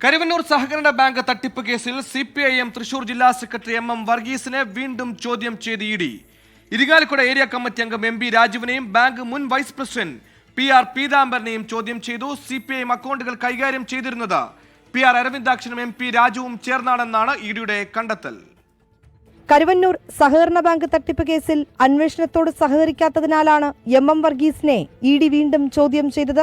കരുവന്നൂർ സഹകരണ ബാങ്ക് തട്ടിപ്പ് കേസിൽ C P I M Thrissur ജില്ലാ സെക്രട്ടറി എം എം വർഗീസിനെ വീണ്ടും ചോദ്യം ചെയ്ത് ഇ ഡി. ഏരിയ കമ്മിറ്റി അംഗം എം ബി രാജുവിനെയും ബാങ്ക് മുൻ വൈസ് പ്രസിഡന്റ് പി ആർ പീതാംബരനെയും ചോദ്യം ചെയ്തു സി പി ഐ എം അക്കൗണ്ടുകൾ കൈകാര്യം ചെയ്തിരുന്നത് പി ആർ അരവിന്ദാക്ഷനും എം പി രാജുവും ചേർന്നാണെന്നാണ് ഇ ഡിയുടെ കണ്ടെത്തൽ. കരുവന്നൂർ സഹകരണ ബാങ്ക് തട്ടിപ്പ് കേസിൽ അന്വേഷണത്തോട് സഹകരിക്കാത്തതിനാലാണ് എം എം വർഗീസിനെ ഇ ഡി വീണ്ടും ചോദ്യം ചെയ്തത്.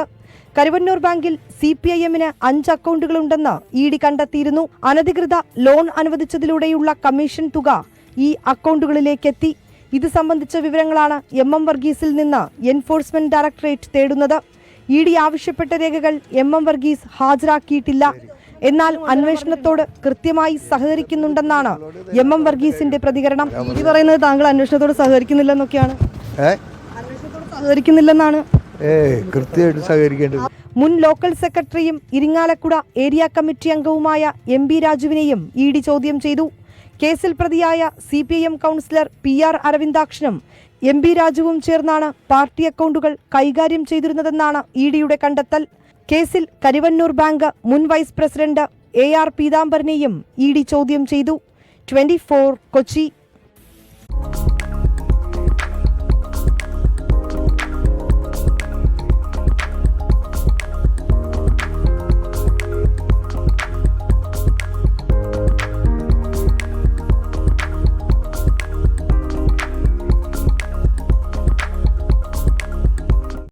കരുവന്നൂർ ബാങ്കിൽ സി പി ഐ എമ്മിന് അഞ്ച് അക്കൗണ്ടുകളുണ്ടെന്ന് ഇ ഡി കണ്ടെത്തിയിരുന്നു. അനധികൃത ലോൺ അനുവദിച്ചതിലൂടെയുള്ള കമ്മീഷൻ തുക ഈ അക്കൗണ്ടുകളിലേക്കെത്തി. ഇത് സംബന്ധിച്ച വിവരങ്ങളാണ് എം എം വർഗീസിൽ നിന്ന് എൻഫോഴ്സ്മെന്റ് ഡയറക്ടറേറ്റ് തേടുന്നത്. ഇ ഡി ആവശ്യപ്പെട്ട രേഖകൾ എം എം വർഗീസ് ഹാജരാക്കിയിട്ടില്ല. എന്നാൽ അന്വേഷണത്തോട് കൃത്യമായി സഹകരിക്കുന്നുണ്ടെന്നാണ് എം എം വർഗീസിന്റെ പ്രതികരണം. ഇത് പറയുന്നത് താങ്കൾ അന്വേഷണത്തോട് സഹകരിക്കുന്നില്ലെന്നൊക്കെയാണ്. സഹകരിക്കുന്നില്ലെന്നാണ്. കൃത്യമായിട്ട് സഹകരിക്കേണ്ടത്. മുൻ ലോക്കൽ സെക്രട്ടറിയും ഇരിങ്ങാലക്കുട ഏരിയ കമ്മിറ്റി അംഗവുമായ എം ബി രാജുവിനെയും ഇ ഡി ചോദ്യം ചെയ്തു. കേസിൽ പ്രതിയായ C P M councillor P R അരവിന്ദാക്ഷനും M B രാജുവും ചേർന്നാണ് പാർട്ടി അക്കൗണ്ടുകൾ കൈകാര്യം ചെയ്തിരുന്നതെന്നാണ് ഇ ഡിയുടെ കണ്ടെത്തൽ. കേസിൽ കരുവന്നൂർ ബാങ്ക് മുൻ വൈസ് പ്രസിഡന്റ് എ ആർ പീതാംബരനെയും ഇ ഡി ചോദ്യം ചെയ്തു. ട്വന്റി കൊച്ചി